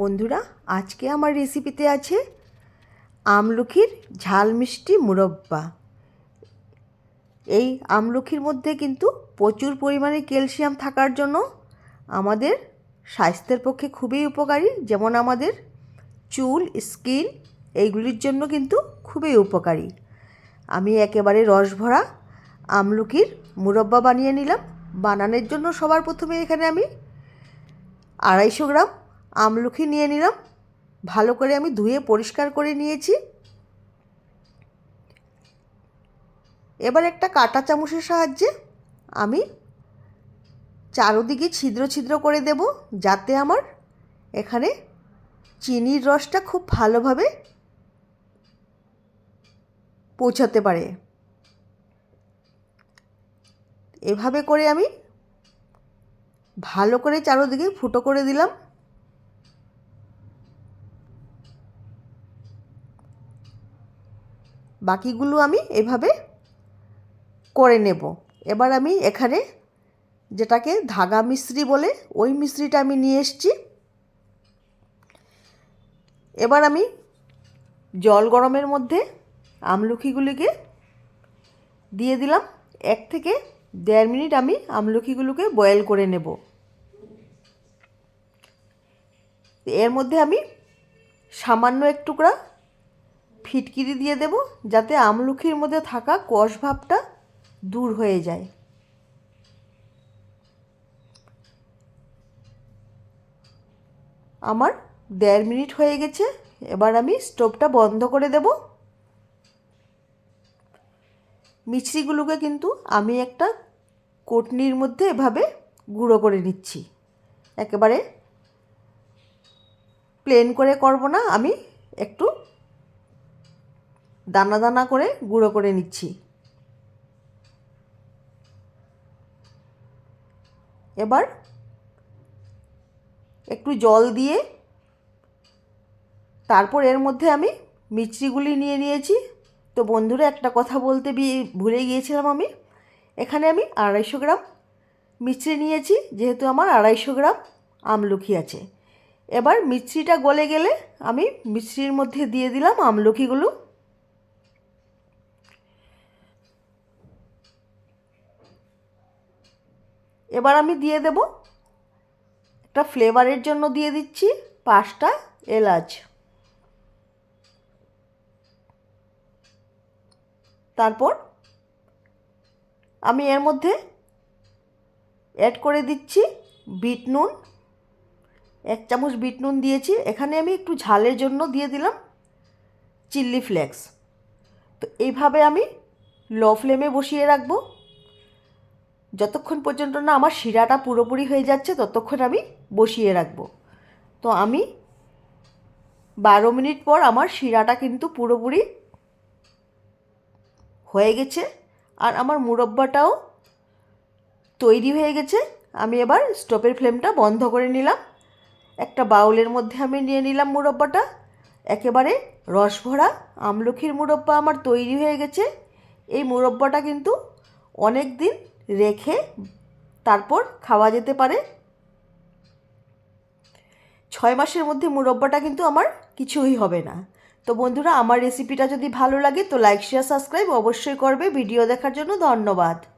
বন্ধুরা, আজকে আমার রেসিপিতে আছে আমলকির ঝাল মিষ্টি মুরব্বা। এই আমলকির মধ্যে কিন্তু প্রচুর পরিমাণে ক্যালসিয়াম থাকার জন্য আমাদের স্বাস্থ্যের পক্ষে খুবই উপকারী, যেমন আমাদের চুল, স্কিন, এইগুলির জন্য কিন্তু খুবই উপকারী। আমি একেবারে রস ভরা আমলকির মুরব্বা বানিয়ে নিলাম। বানানোর জন্য সবার প্রথমে এখানে আমি আড়াইশো গ্রাম আমলকি নিয়ে নিলাম। ভালো করে আমি ধুয়ে পরিষ্কার করে নিয়েছি। এবার একটা কাঁটা চামচের সাহায্যে আমি চারোদিকে ছিদ্র ছিদ্র করে দেব, যাতে আমার এখানে চিনির রসটা খুব ভালোভাবে পৌঁছাতে পারে। এভাবে করে আমি ভালো করে চারোদিকে ফুটো করে দিলাম। বাকিগুলো আমি এভাবে করে নেব। এবার আমি এখানে যেটাকে ধাগা মিশ্রি বলে, ওই মিশ্রিটা আমি নিয়ে এসছি। এবার আমি জল গরমের মধ্যে আমলকিগুলিকে দিয়ে দিলাম। এক থেকে দেড় মিনিট আমি আমলকিগুলোকে বয়েল করে নেব। এর মধ্যে আমি সামান্য এক টুকরা ফিটকিরি দিয়ে দেব যাতে আমলকির মধ্যে থাকা কষ ভাবটা দূর হয়ে যায়। আমার দেড় মিনিট হয়ে গেছে, এবার আমি স্টোভটা বন্ধ করে দেব। মিছরিগুলোকে কিন্তু আমি একটা কোটনির মধ্যে এভাবে গুঁড়ো করে নিচ্ছি। একেবারে প্লেন করে করব না, আমি একটু দানা দানা করে গুঁড়ো করে নিচ্ছি। এবার একটু জল দিয়ে তারপর এর মধ্যে আমি মিষ্টিগুলি নিয়ে নিয়েছি। তো বন্ধুরা, একটা কথা বলতে ভুলে গিয়েছিলাম আমি। এখানে আমি আড়াইশো গ্রাম মিষ্টি নিয়েছি, যেহেতু আমার আড়াইশো গ্রাম আমলকি আছে। এবার মিষ্টিটা গলে গেলে আমি মিষ্টির মধ্যে দিয়ে দিলাম আমলকিগুলো এবার আমি দিয়ে দেব একটা ফ্লেভারের জন্য দিয়ে দিচ্ছি পাঁচটা এলাচ। তারপর আমি এর মধ্যে অ্যাড করে দিচ্ছি বিট নুন। এক চামচ বিট নুন দিয়েছি। এখানে আমি একটু ঝালের জন্য দিয়ে দিলাম চিল্লি ফ্লেক্স। তো এইভাবে আমি লো ফ্লেমে বসিয়ে রাখব। যতক্ষণ পর্যন্ত না আমার শিরাটা পুরোপুরি হয়ে যাচ্ছে, ততক্ষণ আমি বসিয়ে রাখব। তো আমি বারো মিনিট পর আমার শিরাটা কিন্তু পুরোপুরি হয়ে গেছে আর আমার মুরব্বাটাও তৈরি হয়ে গেছে। আমি এবার স্টোভের ফ্লেমটা বন্ধ করে নিলাম। একটা বাউলের মধ্যে আমি নিয়ে নিলাম মুরব্বাটা। একেবারে রস ভরা আমলখির মুরব্বা আমার তৈরি হয়ে গেছে। এই মুরব্বাটা কিন্তু অনেক দিন রেখে তারপর খাওয়া যেতে পারে। ছয় মাসের মধ্যে মুরব্বাটা কিন্তু আমার কিছুই হবে না। তো বন্ধুরা, আমার রেসিপিটা যদি ভালো লাগে তো লাইক শেয়ার সাবস্ক্রাইব অবশ্যই করবে। ভিডিও দেখার জন্য ধন্যবাদ।